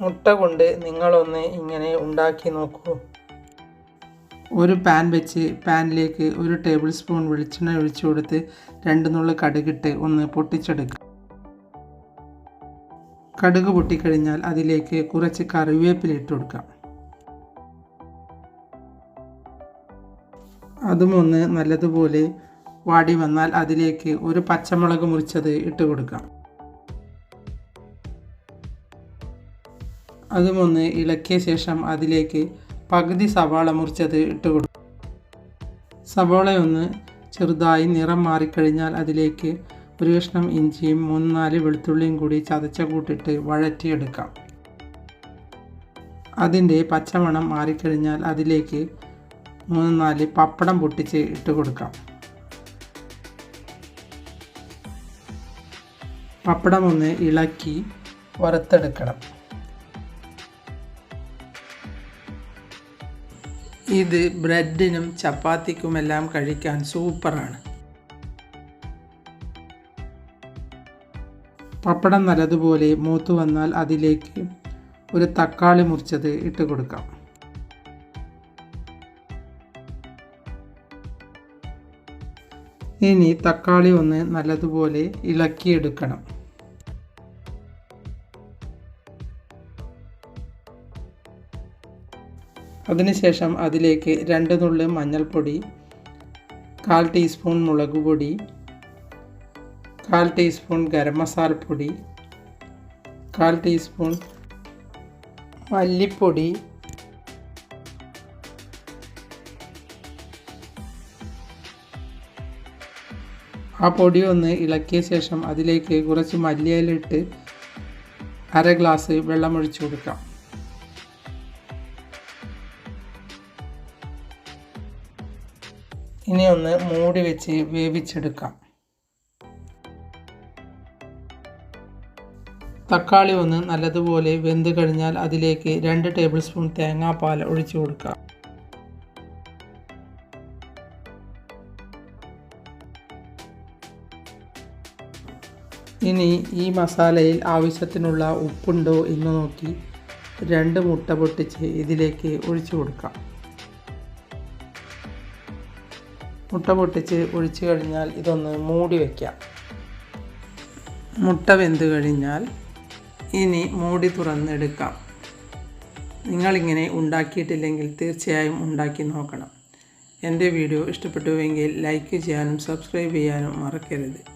മുട്ട കൊണ്ട് നിങ്ങളൊന്ന് ഇങ്ങനെ ഉണ്ടാക്കി നോക്കൂ. ഒരു പാൻ വെച്ച് പാനിലേക്ക് ഒരു ടേബിൾ സ്പൂൺ വെളിച്ചെണ്ണ ഒഴിച്ചു കൊടുത്ത് രണ്ട് നുള്ളു കടുകിട്ട് ഒന്ന് പൊട്ടിച്ചെടുക്കുക. കടുക് പൊട്ടിക്കഴിഞ്ഞാൽ അതിലേക്ക് കുറച്ച് കറിവേപ്പില ഇട്ട് കൊടുക്കാം. അതും ഒന്ന് നല്ലതുപോലെ വാടി വന്നാൽ അതിലേക്ക് ഒരു പച്ചമുളക് മുറിച്ചത് ഇട്ട് കൊടുക്കാം. അതും ഒന്ന് ഇളക്കിയ ശേഷം അതിലേക്ക് പകുതി സവാള മുറിച്ചത് ഇട്ട് കൊടുക്കും സവാള ഒന്ന് ചെറുതായി നിറം മാറിക്കഴിഞ്ഞാൽ അതിലേക്ക് ഒരു കഷ്ണം ഇഞ്ചിയും മൂന്ന് നാല് വെളുത്തുള്ളിയും കൂടി ചതച്ച കൂട്ടിട്ട് വഴറ്റിയെടുക്കാം. അതിന്റെ പച്ചമണം മാറിക്കഴിഞ്ഞാൽ അതിലേക്ക് മൂന്ന് നാല് പപ്പടം പൊട്ടിച്ച് ഇട്ട് കൊടുക്കാം. പപ്പടം ഒന്ന് ഇളക്കി വറുത്തെടുക്കണം. ഇത് ബ്രെഡിനും ചപ്പാത്തിക്കുമെല്ലാം കഴിക്കാൻ സൂപ്പറാണ്. പപ്പടം നല്ലതുപോലെ മൂത്തു വന്നാൽ അതിലേക്ക് ഒരു തക്കാളി മുറിച്ചത് ഇട്ട് കൊടുക്കാം. ഇനി തക്കാളി ഒന്ന് നല്ലതുപോലെ ഇളക്കിയെടുക്കണം. അതിനുശേഷം അതിലേക്ക് രണ്ട് നുള്ളി മഞ്ഞൾപ്പൊടി കാൽ ടീസ്പൂൺ മുളക് പൊടി കാൽ ടീസ്പൂൺ ഗരം മസാലപ്പൊടി കാൽ ടീസ്പൂൺ മല്ലിപ്പൊടി ആ പൊടി ഒന്ന് ഇളക്കിയ ശേഷം അതിലേക്ക് കുറച്ച് മല്ലിയിലിട്ട് അര ഗ്ലാസ് വെള്ളം ഒഴിച്ചു കൊടുക്കാം. ഇനി ഒന്ന് മൂടി വെച്ച് വേവിച്ചെടുക്കാം. തക്കാളി ഒന്ന് നല്ലതുപോലെ വെന്ത് കഴിഞ്ഞാൽ അതിലേക്ക് രണ്ട് ടേബിൾ സ്പൂൺ തേങ്ങാപ്പാൽ ഒഴിച്ചു കൊടുക്കാം. ഇനി ഈ മസാലയിൽ ആവശ്യത്തിനുള്ള ഉപ്പുണ്ടോ എന്ന് നോക്കി രണ്ട് മുട്ട പൊട്ടിച്ച് ഇതിലേക്ക് ഒഴിച്ചു കൊടുക്കാം. മുട്ട പൊട്ടിച്ച് ഒഴിച്ചു കഴിഞ്ഞാൽ ഇതൊന്ന് മൂടി വയ്ക്കാം മുട്ട വെന്ത് കഴിഞ്ഞാൽ ഇനി മൂടി തുറന്നെടുക്കാം. നിങ്ങളിങ്ങനെ ഉണ്ടാക്കിയിട്ടില്ലെങ്കിൽ തീർച്ചയായും ഉണ്ടാക്കി നോക്കണം. എന്റെ വീഡിയോ ഇഷ്ടപ്പെട്ടുവെങ്കിൽ ലൈക്ക് ചെയ്യാനും സബ്സ്ക്രൈബ് ചെയ്യാനും മറക്കരുത്.